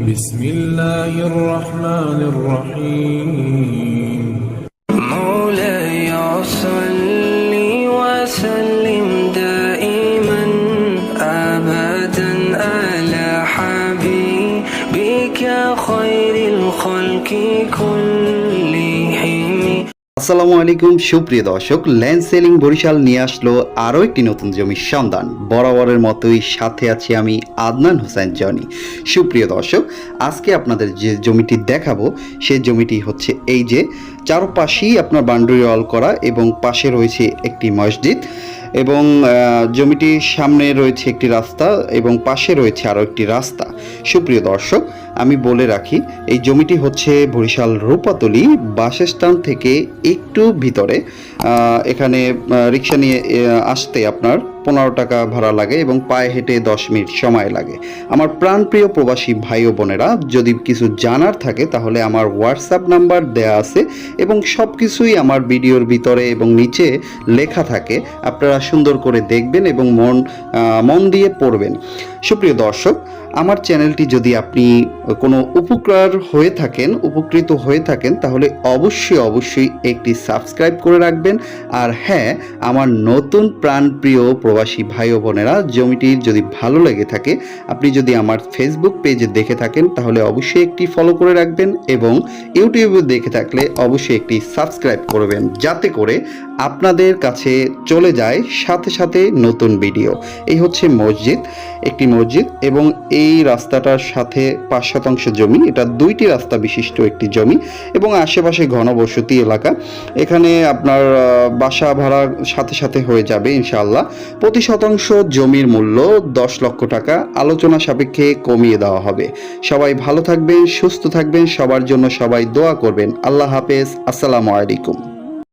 بسم الله الرحمن الرحيم. مولاي صل وسلم دائما ابدا على حبيبك خير الخلق كلهم আসসালামু আলাইকুম, সুপ্রিয় দর্শক, ল্যান্ড সেলিং বরিশাল নিয়ে আসলো আরও একটি নতুন জমির সন্ধান। বরাবরের মতোই সাথে আছি আমি আদনান হোসেন জনি। সুপ্রিয় দর্শক, আজকে আপনাদের যে জমিটি দেখাবো সেই জমিটি হচ্ছে এই যে চারপাশেই আপনার বাউন্ডারি ওয়াল করা এবং পাশে রয়েছে একটি মসজিদ এবং জমিটির সামনে রয়েছে একটি রাস্তা এবং পাশে রয়েছে আরও একটি রাস্তা। সুপ্রিয় দর্শক আমি বলে রাখি, এই জমিটি হচ্ছে বরিশাল রূপাতলি বাস স্ট্যান্ড থেকে একটু ভিতরে। এখানে রিক্সা নিয়ে আসতে আপনার পনেরো টাকা ভাড়া লাগে এবং পায়ে হেঁটে দশ মিনিট সময় লাগে। আমার প্রাণপ্রিয় প্রবাসী ভাই ও বোনেরা, যদি কিছু জানার থাকে তাহলে আমার হোয়াটসঅ্যাপ নাম্বার দেয়া আছে এবং সব কিছুই আমার ভিডিওর ভিতরে এবং নিচে লেখা থাকে। আপনারা সুন্দর করে দেখবেন এবং মন মন দিয়ে পড়বেন। সুপ্রিয় দর্শক আমার চ্যানেলটি যদি আপনি কোনো উপকার হয়ে থাকেন, উপকৃত হয়ে থাকেন, তাহলে অবশ্যই অবশ্যই একটি সাবস্ক্রাইব করে রাখবেন। আর হ্যাঁ আমার নতুন প্রাণপ্রিয় প্রবাসী ভাই ও বোনেরা, জমিটি যদি ভালো লেগে থাকে, আপনি যদি আমার ফেসবুক পেজে দেখে থাকেন, তাহলে অবশ্যই একটি ফলো করে রাখবেন এবং ইউটিউবে দেখে থাকলে অবশ্যই একটি সাবস্ক্রাইব করবেন। যাতে করে আপনাদের কাছে চলে যায় সাথে সাথে নতুন ভিডিও এই হচ্ছে মসজিদ, একটি মসজিদ এবং এই রাস্তাটার সাথে পাঁচ শতাংশ জমি, এটা দুইটি রাস্তা বিশিষ্ট একটি জমি এবং আশেপাশে ঘনবসতি এলাকা। এখানে আপনার বাসা ভাড়া সাথে সাথে হয়ে যাবে ইনশাআল্লাহ। প্রতি শতাংশ জমির মূল্য দশ লক্ষ টাকা। আলোচনা সাপেক্ষে কমিয়ে দেওয়া হবে। সবাই ভালো থাকবেন, সুস্থ থাকবেন, সবার জন্য সবাই দোয়া করবেন। আল্লাহ হাফেজ। আসসালামু আলাইকুম।